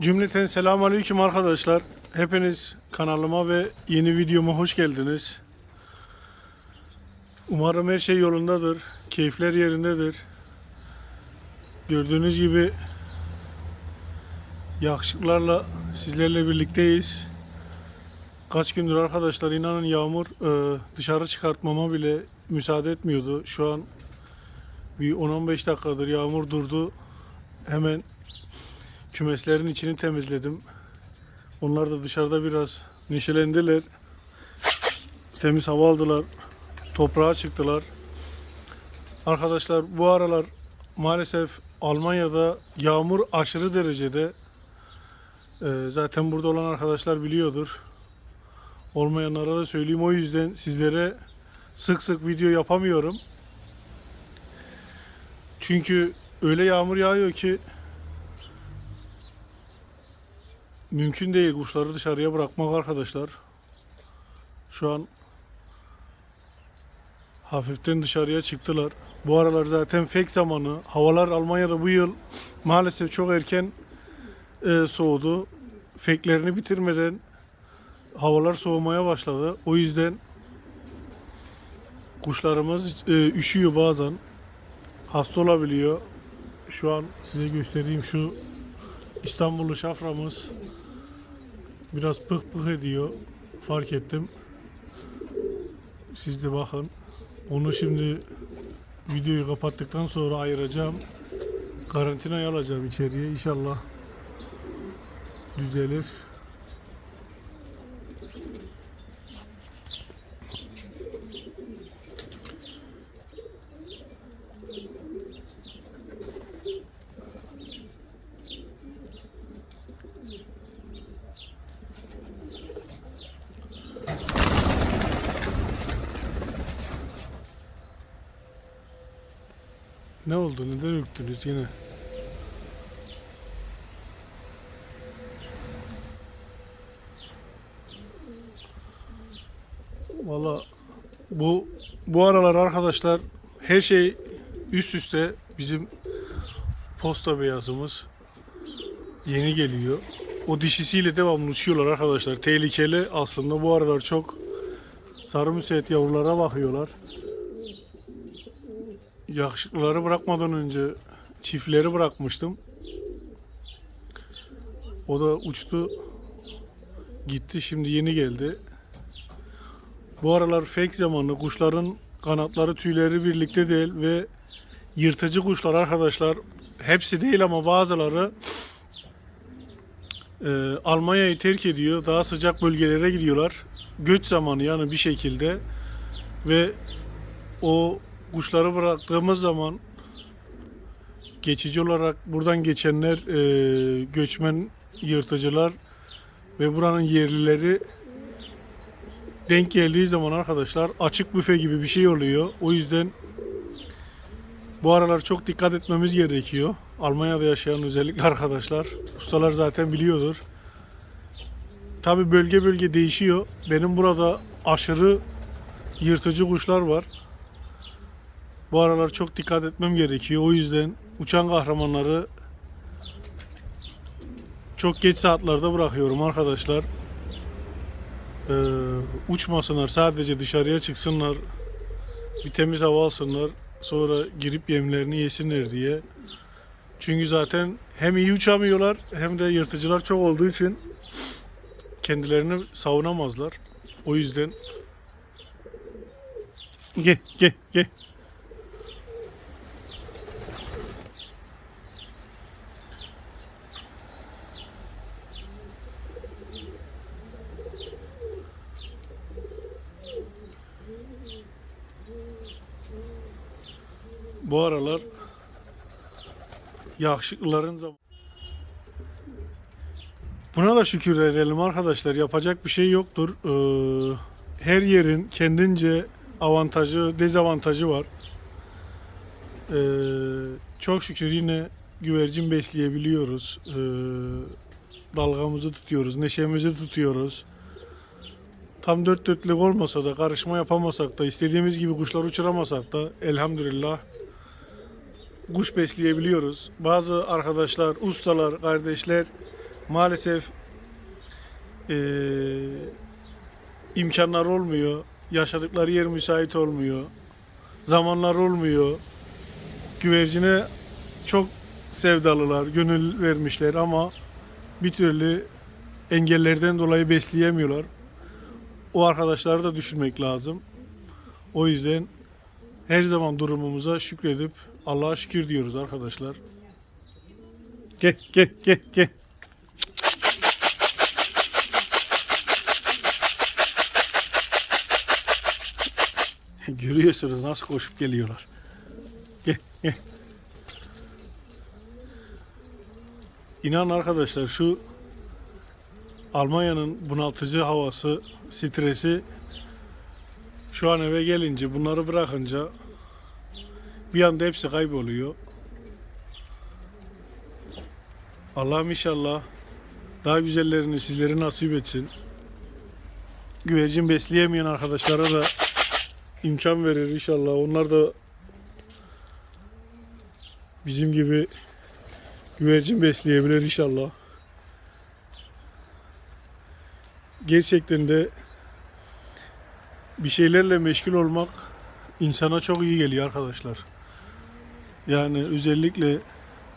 Cümleten selamun aleyküm arkadaşlar. Hepiniz kanalıma ve yeni videoma hoş geldiniz. Umarım her şey yolundadır. Keyifler yerindedir. Gördüğünüz gibi yakışıklarla sizlerle birlikteyiz. Kaç gündür arkadaşlar inanın yağmur e, dışarı çıkartmama bile müsaade etmiyordu. Şu an bir 10-15 dakikadır yağmur durdu. Hemen kümeslerin içini temizledim. Onlar da dışarıda biraz neşelendiler. Temiz hava aldılar. Toprağa çıktılar. Arkadaşlar bu aralar maalesef Almanya'da yağmur aşırı derecede. Ee, zaten burada olan arkadaşlar biliyordur. Olmayanlara da söyleyeyim. O yüzden sizlere sık sık video yapamıyorum. Çünkü öyle yağmur yağıyor ki mümkün değil kuşları dışarıya bırakmak arkadaşlar. Şu an hafiften dışarıya çıktılar. Bu aralar zaten fek zamanı. Havalar Almanya'da bu yıl maalesef çok erken e, soğudu. Feklerini bitirmeden havalar soğumaya başladı. O yüzden kuşlarımız e, üşüyor bazen. Hasta olabiliyor. Şu an size göstereyim şu İstanbullu şaframız biraz pıh pıh ediyor. Fark ettim. Siz de bakın. Onu şimdi videoyu kapattıktan sonra ayıracağım. Karantinaya alacağım içeriye. İnşallah düzelir. Ne oldu? Neden ürktünüz yine? Valla bu bu aralar arkadaşlar her şey üst üste bizim posta beyazımız yeni geliyor. O dişisiyle devamlı uçuyorlar arkadaşlar. Tehlikeli aslında bu aralar çok sarı müsait yavrulara bakıyorlar yakışıklıları bırakmadan önce çiftleri bırakmıştım. O da uçtu. Gitti şimdi yeni geldi. Bu aralar fake zamanı kuşların kanatları tüyleri birlikte değil ve yırtıcı kuşlar arkadaşlar hepsi değil ama bazıları e, Almanya'yı terk ediyor. Daha sıcak bölgelere gidiyorlar. Göç zamanı yani bir şekilde ve o kuşları bıraktığımız zaman geçici olarak buradan geçenler e, göçmen yırtıcılar ve buranın yerlileri denk geldiği zaman arkadaşlar açık büfe gibi bir şey oluyor. O yüzden bu aralar çok dikkat etmemiz gerekiyor. Almanya'da yaşayan özellikle arkadaşlar. Ustalar zaten biliyordur. Tabi bölge bölge değişiyor. Benim burada aşırı yırtıcı kuşlar var. Bu aralar çok dikkat etmem gerekiyor. O yüzden uçan kahramanları çok geç saatlerde bırakıyorum arkadaşlar. Ee, uçmasınlar sadece dışarıya çıksınlar. Bir temiz hava alsınlar. Sonra girip yemlerini yesinler diye. Çünkü zaten hem iyi uçamıyorlar hem de yırtıcılar çok olduğu için kendilerini savunamazlar. O yüzden gel gel gel. Bu aralar yakışıklıların zamanı. Buna da şükür edelim arkadaşlar. Yapacak bir şey yoktur. Ee, her yerin kendince avantajı, dezavantajı var. Ee, çok şükür yine güvercin besleyebiliyoruz. Ee, dalgamızı tutuyoruz, neşemizi tutuyoruz. Tam dört dörtlük olmasa da, karışma yapamasak da, istediğimiz gibi kuşlar uçuramasak da elhamdülillah kuş besleyebiliyoruz. Bazı arkadaşlar, ustalar, kardeşler maalesef eee, imkanlar olmuyor. Yaşadıkları yer müsait olmuyor. Zamanlar olmuyor. Güvercine çok sevdalılar, gönül vermişler ama bir türlü engellerden dolayı besleyemiyorlar. O arkadaşları da düşünmek lazım. O yüzden her zaman durumumuza şükredip Allah'a şükür diyoruz arkadaşlar. Gel gel gel gel. Görüyorsunuz nasıl koşup geliyorlar. Gel gel. İnan arkadaşlar şu Almanya'nın bunaltıcı havası, stresi şu an eve gelince bunları bırakınca bir anda hepsi kayboluyor. Allah'ım inşallah daha güzellerini sizlere nasip etsin. Güvercin besleyemeyen arkadaşlara da imkan verir inşallah. Onlar da bizim gibi güvercin besleyebilir inşallah. Gerçekten de bir şeylerle meşgul olmak insana çok iyi geliyor arkadaşlar. Yani özellikle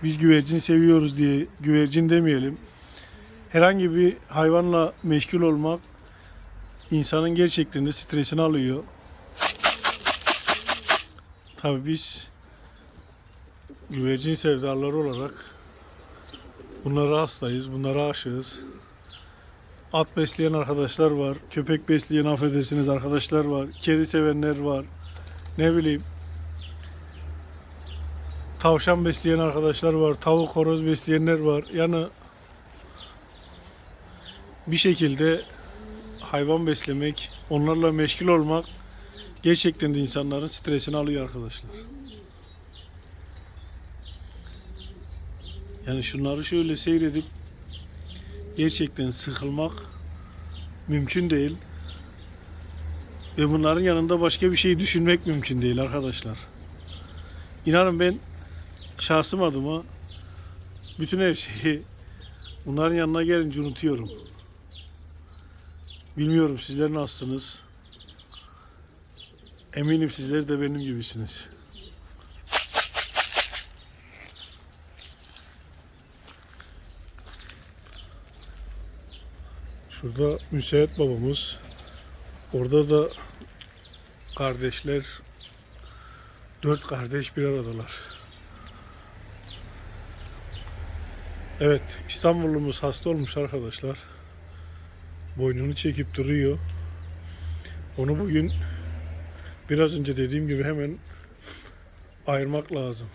biz güvercin seviyoruz diye güvercin demeyelim. Herhangi bir hayvanla meşgul olmak insanın gerçekten de stresini alıyor. Tabii biz güvercin sevdaları olarak bunlara hastayız, bunlara aşığız. At besleyen arkadaşlar var, köpek besleyen affedersiniz arkadaşlar var, kedi sevenler var. Ne bileyim tavşan besleyen arkadaşlar var, tavuk horoz besleyenler var. Yani bir şekilde hayvan beslemek, onlarla meşgul olmak gerçekten de insanların stresini alıyor arkadaşlar. Yani şunları şöyle seyredip gerçekten sıkılmak mümkün değil. Ve bunların yanında başka bir şey düşünmek mümkün değil arkadaşlar. İnanın ben şahsım adıma bütün her şeyi bunların yanına gelince unutuyorum. Bilmiyorum sizler nasılsınız? Eminim sizler de benim gibisiniz. Şurada müsait babamız. Orada da kardeşler dört kardeş bir aradalar. Evet, İstanbullumuz hasta olmuş arkadaşlar. Boynunu çekip duruyor. Onu bugün biraz önce dediğim gibi hemen ayırmak lazım.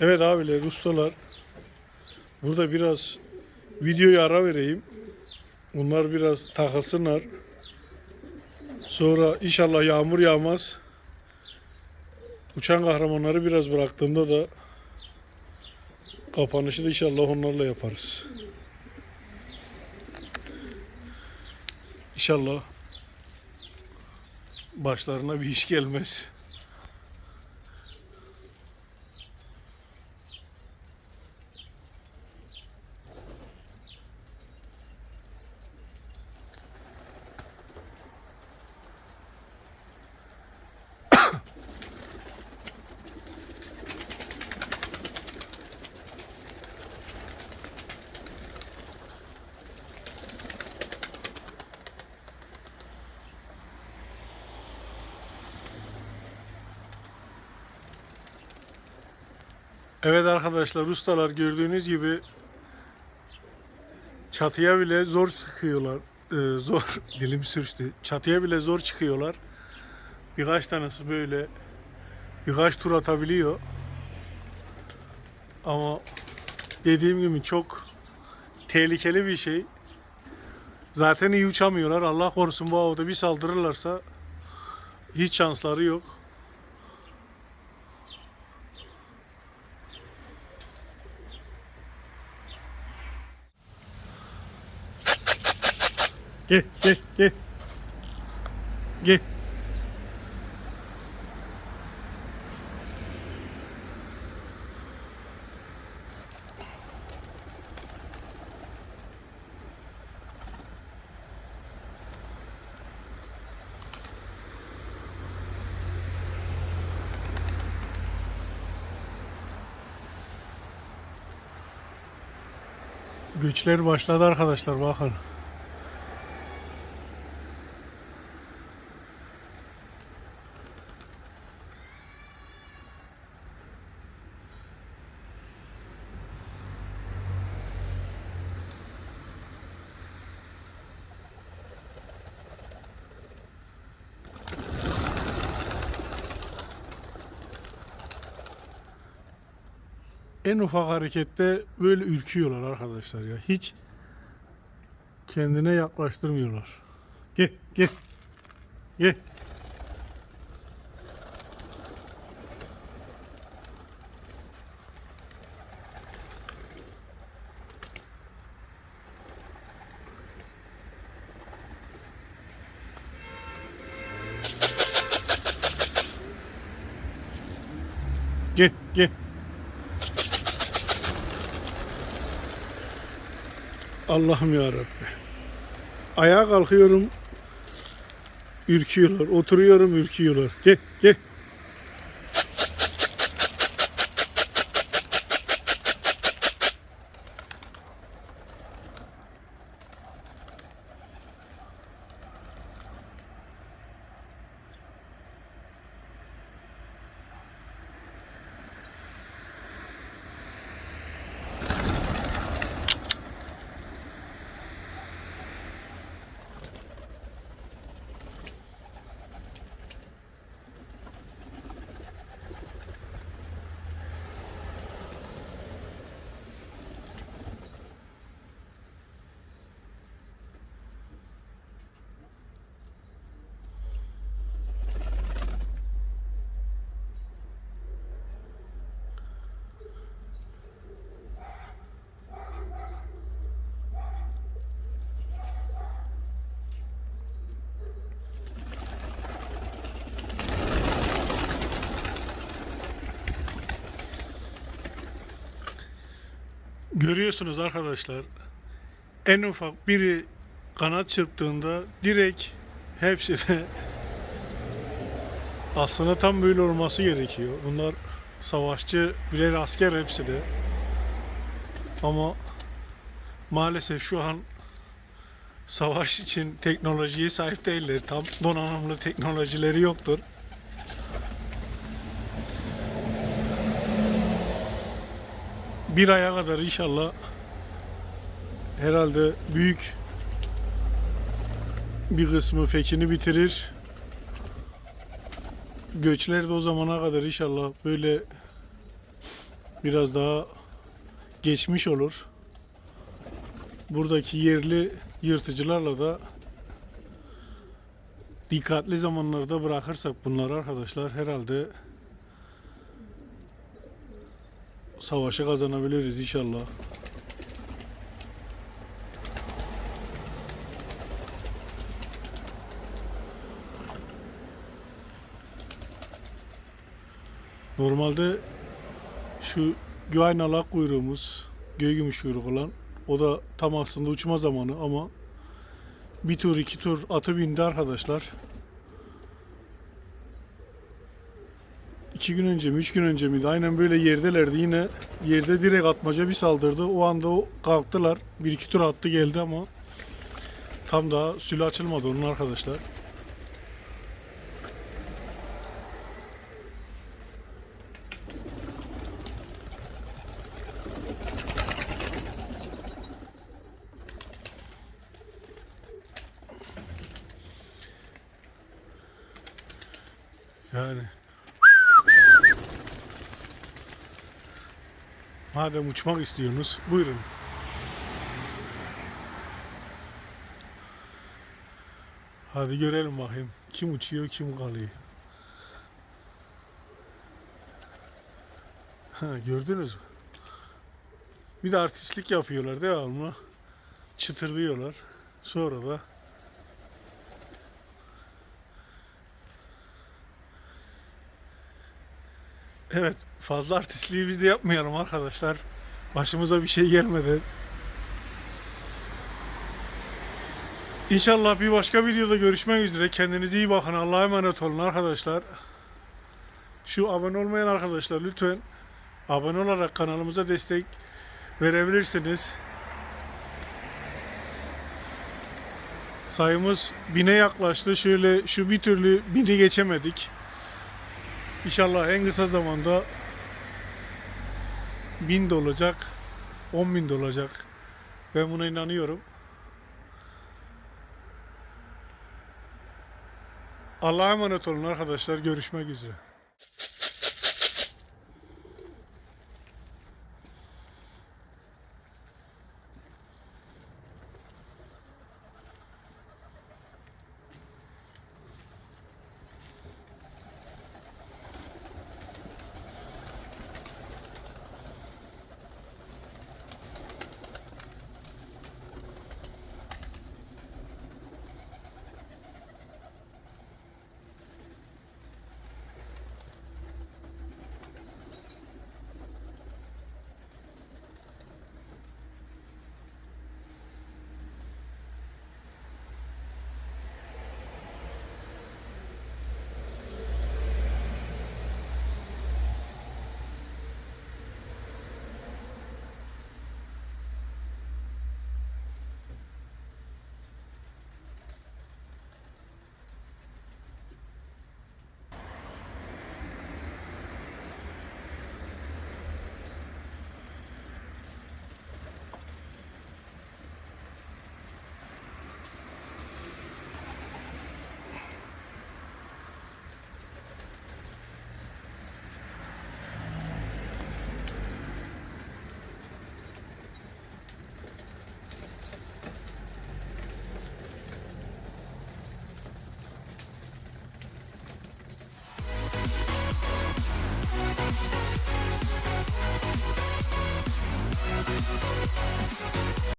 Evet abiler, ustalar. Burada biraz videoyu ara vereyim. Bunlar biraz takılsınlar. Sonra inşallah yağmur yağmaz. Uçan kahramanları biraz bıraktığımda da kapanışı da inşallah onlarla yaparız. İnşallah başlarına bir iş gelmez. Evet arkadaşlar ustalar gördüğünüz gibi çatıya bile zor çıkıyorlar. Ee, zor dilim sürçtü. Çatıya bile zor çıkıyorlar. Birkaç tanesi böyle birkaç tur atabiliyor. Ama dediğim gibi çok tehlikeli bir şey. Zaten iyi uçamıyorlar. Allah korusun bu havada bir saldırırlarsa hiç şansları yok. Gel gel gel. Gel. Güçler başladı arkadaşlar bakın. En ufak harekette böyle ürküyorlar arkadaşlar ya. Hiç kendine yaklaştırmıyorlar. Gel, gel. Gel. Gel, gel. Allah'ım ya Rabbi. Ayağa kalkıyorum. Ürküyorlar. Oturuyorum ürküyorlar. Gel gel. Görüyorsunuz arkadaşlar. En ufak biri kanat çırptığında direkt hepsi de aslında tam böyle olması gerekiyor. Bunlar savaşçı birer asker hepsi de. Ama maalesef şu an savaş için teknolojiye sahip değiller. Tam donanımlı teknolojileri yoktur. Bir aya kadar inşallah herhalde büyük bir kısmı fekini bitirir. Göçler de o zamana kadar inşallah böyle biraz daha geçmiş olur. Buradaki yerli yırtıcılarla da dikkatli zamanlarda bırakırsak bunları arkadaşlar herhalde savaşı kazanabiliriz inşallah. Normalde şu Güaynalak kuyruğumuz, göğü gümüş kuyruk olan o da tam aslında uçma zamanı ama bir tur iki tur atı bindi arkadaşlar. İki gün önce mi, üç gün önce miydi? Aynen böyle yerdelerdi. Yine yerde direkt atmaca bir saldırdı. O anda o kalktılar. Bir iki tur attı geldi ama tam daha sülü açılmadı onun arkadaşlar. Yani Madem uçmak istiyorsunuz, buyurun. Hadi görelim bakayım. Kim uçuyor, kim kalıyor. Ha, gördünüz mü? Bir de artistlik yapıyorlar devamlı. Çıtırdıyorlar. Sonra da Evet, Fazla artistliği biz de yapmayalım arkadaşlar. Başımıza bir şey gelmedi. İnşallah bir başka videoda görüşmek üzere. Kendinize iyi bakın. Allah'a emanet olun arkadaşlar. Şu abone olmayan arkadaşlar lütfen abone olarak kanalımıza destek verebilirsiniz. Sayımız bine yaklaştı. Şöyle şu bir türlü bini geçemedik. İnşallah en kısa zamanda bin de olacak. 10 bin de olacak. Ben buna inanıyorum. Allah'a emanet olun arkadaşlar. Görüşmek üzere.